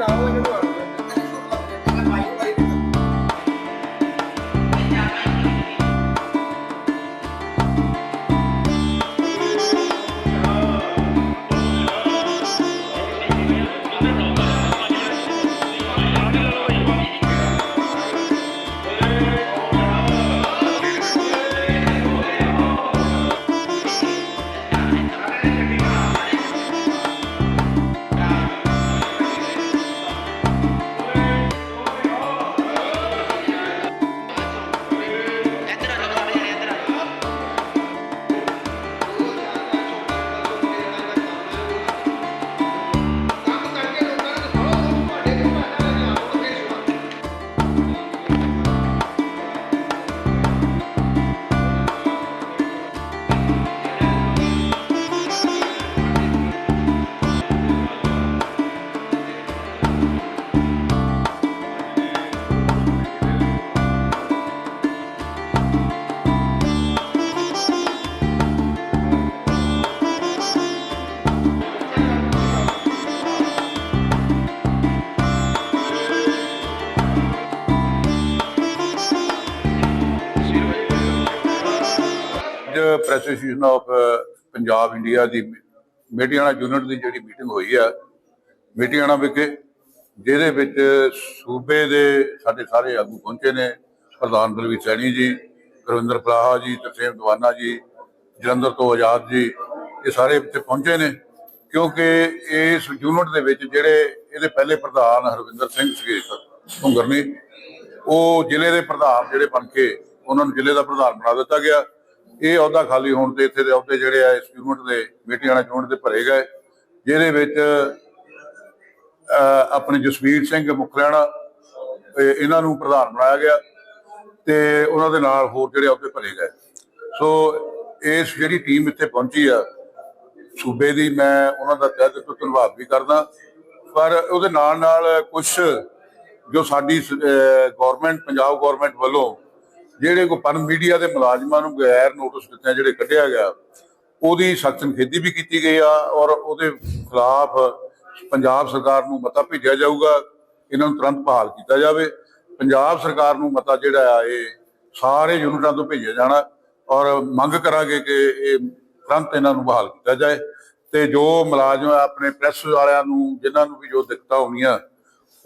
ਅੱਜ press association of Punjab India ਦੀ ਮੀਟਿੰਗਾਣਾ unit ਦੀ ਜਿਹੜੀ ਮੀਟਿੰਗ ਹੋਈ ਆ ਮੀਟਿੰਗਾਣਾ ਵਿਖੇ, ਜਿਹਦੇ ਵਿੱਚ ਸੂਬੇ ਦੇ ਸਾਡੇ ਸਾਰੇ ਆਗੂ ਪਹੁੰਚੇ ਨੇ, ਪ੍ਰਧਾਨ ਬਲਵੀਰ ਸੈਣੀ ਜੀ ਗੁਰਵਿੰਦਰ ਪਲਾਹਾ ਜੀ, ਤਰਸੇਮ ਦਵਾਨਾ ਜੀ, ਜਲੰਧਰ ਤੋਂ ਆਜ਼ਾਦ ਜੀ, ਇਹ ਸਾਰੇ ਇੱਥੇ ਪਹੁੰਚੇ ਨੇ। ਕਿਉਂਕਿ ਇਸ ਯੂਨਿਟ ਦੇ ਵਿੱਚ ਜਿਹੜੇ ਇਹਦੇ ਪਹਿਲੇ ਪ੍ਰਧਾਨ ਹਰਵਿੰਦਰ ਸਿੰਘ ਸੀਗੇ ਭੁੰਗਰਨੀ ਉਹ ਜ਼ਿਲ੍ਹੇ ਦੇ ਪ੍ਰਧਾਨ ਜਿਹੜੇ ਬਣ ਕੇ ਉਹਨਾਂ ਨੂੰ ਜ਼ਿਲ੍ਹੇ ਦਾ ਪ੍ਰਧਾਨ ਬਣਾ ਦਿੱਤਾ ਗਿਆ। ਇਹ ਅਹੁਦਾ ਖਾਲੀ ਹੋਣ ਤੇ ਇੱਥੇ ਦੇ ਅਹੁਦੇ ਜਿਹੜੇ ਆ, ਇਸ ਯੂਨਿਟ ਦੇ ਮੀਟਿੰਗ ਯੂਨਿਟ ਦੇ ਭਰੇ ਗਏ, ਜਿਹਦੇ ਵਿੱਚ ਆਪਣੇ ਜਸਵੀਰ ਸਿੰਘ ਮੁਖਲਿਆਣਾ ਇਹਨਾਂ ਨੂੰ ਪ੍ਰਧਾਨ ਬਣਾਇਆ ਗਿਆ ਤੇ ਉਹਨਾਂ ਦੇ ਨਾਲ ਹੋਰ ਜਿਹੜੇ ਅਹੁਦੇ ਭਰੇ ਗਏ। ਸੋ, ਇਸ ਜਿਹੜੀ ਟੀਮ ਇੱਥੇ ਪਹੁੰਚੀ ਆ ਸੂਬੇ ਦੀ ਮੈਂ ਉਹਨਾਂ ਦਾ ਤਹਿ ਦਿਲੋਂ ਧੰਨਵਾਦ ਵੀ ਕਰਦਾ। ਪਰ ਉਹਦੇ ਨਾਲ ਨਾਲ ਕੁਝ ਜੋ ਸਾਡੀ ਗਵਰਨਮੈਂਟ ਪੰਜਾਬ ਗਵਰਨਮੈਂਟ ਵੱਲੋਂ ਜਿਹੜੇ ਕੋ ਪਨ ਮੀਡੀਆ ਦੇ ਮੁਲਾਜ਼ਮਾਂ ਨੂੰ ਗੈਰ ਨੋਟਿਸ ਦਿੱਤੇ ਜਿਹੜੇ ਕੱਢਿਆ ਗਿਆ, ਉਹਦੀ ਸਖਤ ਨਿਖੇਧੀ ਵੀ ਕੀਤੀ ਗਈ ਆ ਔਰ ਉਹਦੇ ਖਿਲਾਫ ਪੰਜਾਬ ਸਰਕਾਰ ਨੂੰ ਮਤਾ ਭੇਜਿਆ ਜਾਊਗਾ। ਇਹਨਾਂ ਨੂੰ ਤੁਰੰਤ ਬਹਾਲ ਕੀਤਾ ਜਾਵੇ। ਪੰਜਾਬ ਸਰਕਾਰ ਨੂੰ ਮਤਾ ਜਿਹੜਾ ਆ, ਇਹ ਸਾਰੇ ਯੂਨਿਟਾਂ ਤੋਂ ਭੇਜਿਆ ਜਾਣਾ ਔਰ ਮੰਗ ਕਰਾਂਗੇ ਕਿ ਇਹ ਤੁਰੰਤ ਇਹਨਾਂ ਨੂੰ ਬਹਾਲ ਕੀਤਾ ਜਾਏ ਤੇ ਜੋ ਮੁਲਾਜ਼ਮ ਆਪਣੇ ਪ੍ਰੈਸ ਵਾਲਿਆਂ ਨੂੰ, ਜਿਨ੍ਹਾਂ ਨੂੰ ਵੀ ਜੋ ਦਿੱਕਤਾਂ ਹੋਣੀਆਂ,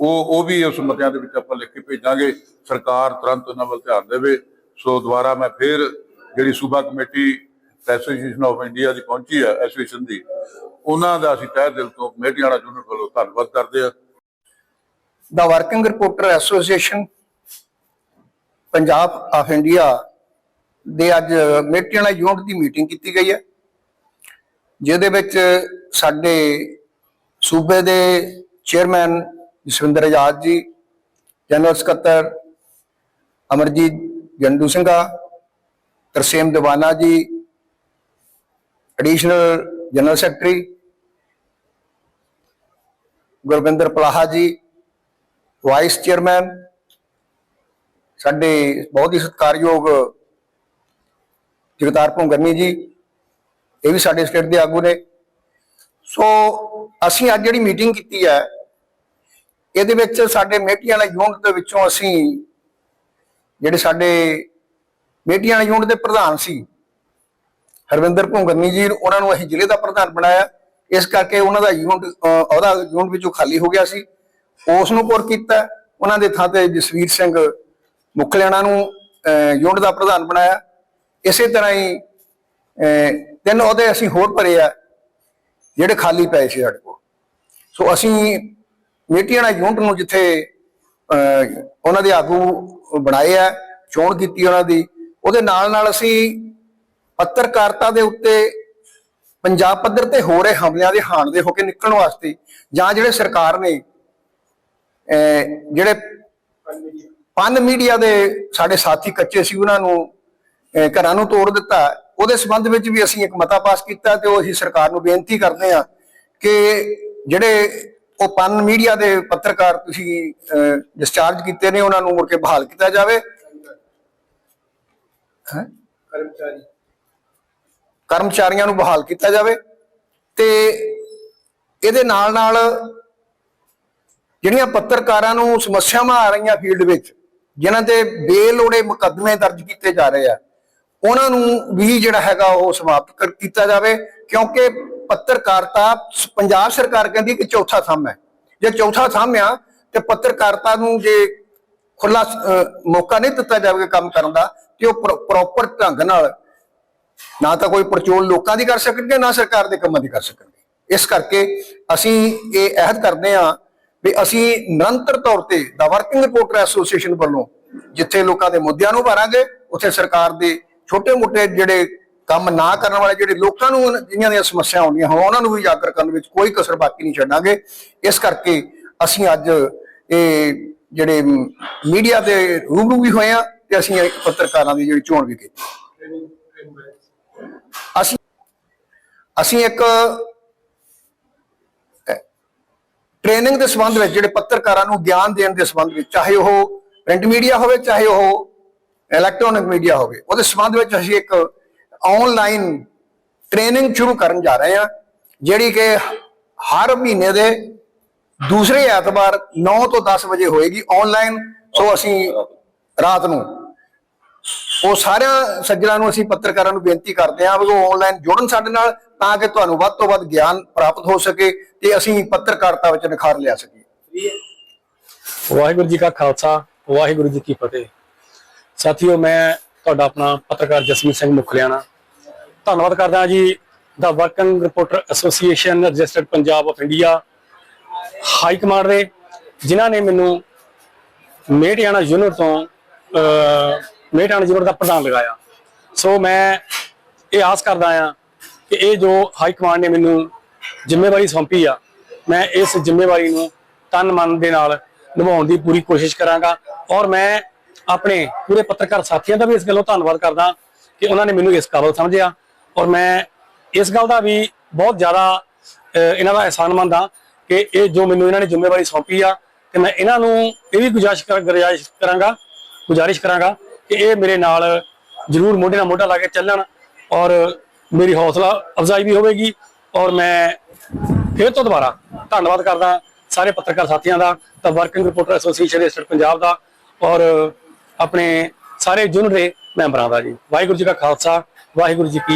ਉਹ ਉਹ ਵੀ ਉਸ ਮਤਿਆਂ ਦੇ ਵਿੱਚ ਆਪਾਂ ਲਿਖ ਕੇ ਭੇਜਾਂਗੇ। ਸਰਕਾਰ ਤੁਰੰਤ ਉਹਨਾਂ ਵੱਲ ਧਿਆਨ ਦੇਵੇ। ਸੋ ਦੁਬਾਰਾ ਮੈਂ ਫਿਰ ਜਿਹੜੀ ਸੂਬਾ ਕਮੇਟੀ ਐਸੋਸੀਏਸ਼ਨ ਆਫ ਇੰਡੀਆ ਦੀ ਪਹੁੰਚੀ ਹੈ ਐਸੋਸੀਏਸ਼ਨ ਦੀ, ਉਹਨਾਂ ਦਾ ਅਸੀਂ ਤਹਿ ਦਿਲ ਤੋਂ ਕਮੇਟੀ ਵਾਲਾ ਯੂਨਿਟ ਵੱਲੋਂ ਧੰਨਵਾਦ ਕਰਦੇ ਹਾਂ। ਦਾ working reporter association Punjab of India ਦੇ ਅੱਜ ਮੇਟੀਆਂ ਵਾਲਾ ਯੂਨਿਟ ਦੀ ਮੀਟਿੰਗ ਕੀਤੀ ਗਈ ਹੈ। ਜਿਹਦੇ ਵਿੱਚ ਸਾਡੇ ਸੂਬੇ ਦੇ ਚੇਅਰਮੈਨ ਜਸਵਿੰਦਰ ਆਜ਼ਾਦ ਜੀ, ਜਨਰਲ ਸਕੱਤਰ Amarjit Jandu Singha, Tarsem Diwana ji, additional general secretary Gurvinder Palaha ji, vice chairman, ਸਾਡੇ ਬਹੁਤ ਹੀ ਸਤਿਕਾਰਯੋਗ ਜਗਤਾਰ ਭੁੰਗਰਨੀ ਜੀ ਇਹ ਵੀ ਸਾਡੇ ਸਟੇਟ ਦੇ ਆਗੂ ਨੇ। ਸੋ ਅਸੀਂ ਅੱਜ ਜਿਹੜੀ ਮੀਟਿੰਗ ਕੀਤੀ ਹੈ, ਇਹਦੇ ਵਿੱਚ ਸਾਡੇ ਮੇਟੀਆਂ ਵਾਲਾ ਯੂਨਿਟ ਦੇ ਵਿੱਚੋਂ ਅਸੀਂ ਜਿਹੜੇ ਸਾਡੇ ਮੇਟੀਆਂ ਵਾਲੇ ਯੂਨਿਟ ਦੇ ਪ੍ਰਧਾਨ ਸੀ, ਹਰਵਿੰਦਰ ਭੁੰਗਰਨੀ ਜੀ, ਉਹਨਾਂ ਨੂੰ ਅਸੀਂ ਜ਼ਿਲ੍ਹੇ ਦਾ ਪ੍ਰਧਾਨ ਬਣਾਇਆ। ਇਸ ਕਰਕੇ ਉਹਨਾਂ ਦਾ ਯੂਨਿਟ ਉਹਦਾ ਯੂਨਿਟ ਵਿੱਚੋਂ ਖਾਲੀ ਹੋ ਗਿਆ ਸੀ। ਉਸ ਨੂੰ ਪੁਰ ਕੀਤਾ। ਉਹਨਾਂ ਦੇ ਥਾਂ ਤੇ ਜਸਵੀਰ ਸਿੰਘ ਮੁਖਲਿਆਣਾ ਨੂੰ ਯੂਨਿਟ ਦਾ ਪ੍ਰਧਾਨ ਬਣਾਇਆ। ਇਸੇ ਤਰ੍ਹਾਂ ਹੀ ਤਿੰਨ ਅਹੁਦੇ ਅਸੀਂ ਹੋਰ ਭਰੇ ਆ, ਜਿਹੜੇ ਖਾਲੀ ਪਏ ਸੀ ਸਾਡੇ ਕੋਲ। ਸੋ ਅਸੀਂ ਮੀਟਿੰਗਾਂ ਯੂਨਿਟ ਨੂੰ ਜਿੱਥੇ ਉਹਨਾਂ ਦੇ ਆਗੂ ਬਣਾਏ ਆ, ਚੋਣ ਕੀਤੀ ਉਹਨਾਂ ਦੀ, ਉਹਦੇ ਨਾਲ ਨਾਲ ਅਸੀਂ ਪੱਤਰਕਾਰਤਾ ਦੇ ਉੱਤੇ ਪੰਜਾਬ ਪੱਧਰ ਤੇ ਹੋ ਰਹੇ ਹਮਲਿਆਂ ਦੇ ਹਾਣ ਦੇ ਹੋ ਕੇ ਨਿਕਲਣ ਵਾਸਤੇ, ਜਾਂ ਜਿਹੜੇ ਸਰਕਾਰ ਨੇ ਜਿਹੜੇ ਪੰਨ ਮੀਡੀਆ ਦੇ ਸਾਡੇ ਸਾਥੀ ਕੱਚੇ ਸੀ, ਉਹਨਾਂ ਨੂੰ ਘਰਾਂ ਨੂੰ ਤੋੜ ਦਿੱਤਾ। ਉਹਦੇ ਸੰਬੰਧ ਵਿੱਚ ਵੀ ਅਸੀਂ ਇੱਕ ਮਤਾ ਪਾਸ ਕੀਤਾ ਤੇ ਉਹ ਅਸੀਂ ਸਰਕਾਰ ਨੂੰ ਬੇਨਤੀ ਕਰਦੇ ਹਾਂ ਕਿ ਜਿਹੜੇ ਉਹ ਪੰਨ ਮੀਡੀਆ ਦੇ ਪੱਤਰਕਾਰ ਤੁਸੀਂ ਡਿਸਚਾਰਜ ਕੀਤੇ ਨੇ ਉਹਨਾਂ ਨੂੰ ਮੁੜ ਕੇ ਬਹਾਲ ਕੀਤਾ ਜਾਵੇ। ਕਰਮਚਾਰੀ। ਕਰਮਚਾਰੀਆਂ ਨੂੰ ਬਹਾਲ ਕੀਤਾ ਜਾਵੇ ਤੇ ਇਹਦੇ ਨਾਲ ਨਾਲ ਜਿਹੜੀਆਂ ਪੱਤਰਕਾਰਾਂ ਨੂੰ ਸਮੱਸਿਆਵਾਂ ਆ ਰਹੀਆਂ ਫੀਲਡ ਵਿੱਚ ਜਿਨ੍ਹਾਂ ਤੇ ਬੇਲੋੜੇ ਮੁਕੱਦਮੇ ਦਰਜ ਕੀਤੇ ਜਾ ਰਹੇ ਆ ਉਹਨਾਂ ਨੂੰ ਵੀ ਜਿਹੜਾ ਹੈਗਾ ਉਹ ਸਮਾਪਤ ਕੀਤਾ ਜਾਵੇ, ਕਿਉਂਕਿ ਪੱਤਰਕਾਰਤਾ ਪੰਜਾਬ ਸਰਕਾਰ ਕਹਿੰਦੀ ਕਿ ਚੌਥਾ ਥੰਮ ਹੈ। ਜੇ ਚੌਥਾ ਥੰਮ ਆ, ਤੇ ਪੱਤਰਕਾਰਤਾ ਨੂੰ ਜੇ ਖੁੱਲਾ ਮੌਕਾ ਨਹੀਂ ਦਿੱਤਾ ਜਾਵੇ ਕੰਮ ਕਰਨ ਦਾ, ਤੇ ਉਹ ਪ੍ਰੋਪਰ ਢੰਗ ਨਾਲ ਨਾ ਤਾਂ ਕੋਈ ਪਰਚੋਲ ਲੋਕਾਂ ਦੀ ਕਰ ਸਕਣਗੇ, ਨਾ ਸਰਕਾਰ ਦੇ ਕੰਮਾਂ ਦੀ ਕਰ ਸਕਣਗੇ। ਇਸ ਕਰਕੇ ਅਸੀਂ ਇਹ ਅਹਿਦ ਕਰਦੇ ਹਾਂ ਵੀ ਅਸੀਂ ਨਿਰੰਤਰ ਤੌਰ ਤੇ ਦਾ ਵਰਕਿੰਗ ਰਿਪੋਰਟਰ ਐਸੋਸੀਏਸ਼ਨ ਵੱਲੋਂ ਜਿੱਥੇ ਲੋਕਾਂ ਦੇ ਮੁੱਦਿਆਂ ਨੂੰ ਭਰਾਂਗੇ ਉੱਥੇ ਸਰਕਾਰ ਦੇ ਛੋਟੇ-ਮੋਟੇ ਜਿਹੜੇ ਕੰਮ ਨਾ ਕਰਨ ਵਾਲੇ ਜਿਹੜੇ ਲੋਕਾਂ ਨੂੰ ਜਿਨ੍ਹਾਂ ਦੀਆਂ ਸਮੱਸਿਆ ਆਉਂਦੀਆਂ ਹੋਣ, ਉਹਨਾਂ ਨੂੰ ਵੀ ਉਜਾਗਰ ਕਰਨ ਵਿੱਚ ਕੋਈ ਕਸਰ ਬਾਕੀ ਨਹੀਂ ਛੱਡਾਂਗੇ। ਇਸ ਕਰਕੇ ਅਸੀਂ ਅੱਜ ਇਹ ਜਿਹੜੇ ਮੀਡੀਆ ਦੇ ਰੂਬਰੂ ਵੀ ਹੋਏ ਆ ਤੇ ਅਸੀਂ ਪੱਤਰਕਾਰਾਂ ਦੀ ਜਿਹੜੀ ਚੋਣ ਵੀ ਕੀਤੀ। ਅਸੀਂ ਅਸੀਂ ਇੱਕ ਟ੍ਰੇਨਿੰਗ ਦੇ ਸੰਬੰਧ ਵਿੱਚ ਜਿਹੜੇ ਪੱਤਰਕਾਰਾਂ ਨੂੰ ਗਿਆਨ ਦੇਣ ਦੇ ਸੰਬੰਧ ਵਿੱਚ ਚਾਹੇ ਉਹ ਪ੍ਰਿੰਟ ਮੀਡੀਆ ਹੋਵੇ, ਚਾਹੇ ਉਹ ਇਲੈਕਟ੍ਰੋਨਿਕ ਮੀਡੀਆ ਹੋਵੇ ਉਹਦੇ ਸੰਬੰਧ ਵਿੱਚ ਅਸੀਂ ਇੱਕ ਆਨਲਾਈਨ ਟ੍ਰੇਨਿੰਗ ਸ਼ੁਰੂ ਕਰਨ ਜਾ ਰਹੇ ਹਾਂ, ਜਿਹੜੀ ਕਿ ਹਰ ਮਹੀਨੇ ਦੇ ਦੂਸਰੇ ਐਤਵਾਰ 9 ਤੋਂ 10 ਵਜੇ ਹੋਏਗੀ ਆਨਲਾਈਨ ਸੋ ਅਸੀਂ ਰਾਤ ਨੂੰ ਉਹ ਸਾਰਿਆਂ ਸੱਜਣਾਂ ਨੂੰ ਅਸੀਂ ਪੱਤਰਕਾਰਾਂ ਨੂੰ ਬੇਨਤੀ ਕਰਦੇ ਹਾਂ ਵੀ ਉਹ ਆਨਲਾਈਨ ਜੁੜਨ ਸਾਡੇ ਨਾਲ, ਤਾਂ ਕਿ ਤੁਹਾਨੂੰ ਵੱਧ ਤੋਂ ਵੱਧ ਗਿਆਨ ਪ੍ਰਾਪਤ ਹੋ ਸਕੇ ਤੇ ਅਸੀਂ ਪੱਤਰਕਾਰਤਾ ਵਿੱਚ ਨਿਖਾਰ ਲਿਆ ਸਕੀਏ। ਵਾਹਿਗੁਰੂ ਜੀ ਕਾ ਖਾਲਸਾ, ਵਾਹਿਗੁਰੂ ਜੀ ਕੀ ਫਤਿਹ। ਸਾਥੀਓ ਮੈਂ ਤੁਹਾਡਾ ਆਪਣਾ ਪੱਤਰਕਾਰ ਜਸਮੀਤ ਸਿੰਘ ਮੁਖਲਿਆਣਾ। ਧੰਨਵਾਦ ਕਰਦਾ ਜੀ ਦਾ working reporter association registered Punjab of India high command ਦੇ ਜਿਨ੍ਹਾਂ ਨੇ ਮੈਨੂੰ ਮੇਟਿਆਣਾ ਯੂਨਿਟ ਤੋਂ ਅਹ, ਮੇਟਿਆਣਾ ਯੂਨਿਟ ਦਾ ਪ੍ਰਧਾਨ ਲਗਾਇਆ। ਸੋ ਮੈਂ ਇਹ ਆਸ ਕਰਦਾ ਹਾਂ ਕਿ ਇਹ ਜੋ ਹਾਈ ਕਮਾਂਡ ਨੇ ਮੈਨੂੰ ਜ਼ਿੰਮੇਵਾਰੀ ਸੌਂਪੀ ਆ ਮੈਂ ਇਸ ਜ਼ਿੰਮੇਵਾਰੀ ਨੂੰ ਤਨ ਮਨ ਦੇ ਨਾਲ ਨਿਭਾਉਣ ਦੀ ਪੂਰੀ ਕੋਸ਼ਿਸ਼ ਕਰਾਂਗਾ ਔਰ ਮੈਂ ਆਪਣੇ ਪੂਰੇ ਪੱਤਰਕਾਰ ਸਾਥੀਆਂ ਦਾ ਵੀ ਇਸ ਗੱਲੋਂ ਧੰਨਵਾਦ ਕਰਦਾ ਕਿ ਉਹਨਾਂ ਨੇ ਮੈਨੂੰ ਇਸ ਕਾਬਲ ਸਮਝਿਆ। ਔਰ ਮੈਂ ਇਸ ਗੱਲ ਦਾ ਵੀ ਬਹੁਤ ਜ਼ਿਆਦਾ ਇਹਨਾਂ ਦਾ ਅਹਿਸਾਨਮੰਦ ਹਾਂ ਕਿ ਇਹ ਜੋ ਮੈਨੂੰ ਇਹਨਾਂ ਨੇ ਜ਼ਿੰਮੇਵਾਰੀ ਸੌਂਪੀ ਆ, ਤੇ ਮੈਂ ਇਹਨਾਂ ਨੂੰ ਇਹ ਵੀ ਗੁਜ਼ਾਰਿਸ਼ ਕਰਾਂਗਾ ਗੁਜ਼ਾਰਿਸ਼ ਕਰਾਂਗਾ ਕਿ ਇਹ ਮੇਰੇ ਨਾਲ ਜ਼ਰੂਰ ਮੋਢੇ ਨਾਲ ਮੋਢਾ ਲਾ ਕੇ ਚੱਲਣ ਔਰ ਮੇਰੀ ਹੌਸਲਾ ਅਫਜ਼ਾਈ ਵੀ ਹੋਵੇਗੀ। ਔਰ ਮੈਂ ਫਿਰ ਤੋਂ ਦੁਬਾਰਾ ਧੰਨਵਾਦ ਕਰਦਾ ਸਾਰੇ ਪੱਤਰਕਾਰ ਸਾਥੀਆਂ ਦਾ, ਤਾਂ working reporter association registered Punjab ਦਾ। ਔਰ ਆਪਣੇ ਸਾਰੇ ਯੂਨਿਟ ਮੈਂਬਰਾਂ ਦਾ ਜੀ। ਵਾਹਿਗੁਰੂ ਜੀ ਕਾ ਖਾਲਸਾ ਵਾਹਿਗੁਰੂ ਜੀ ਕੀ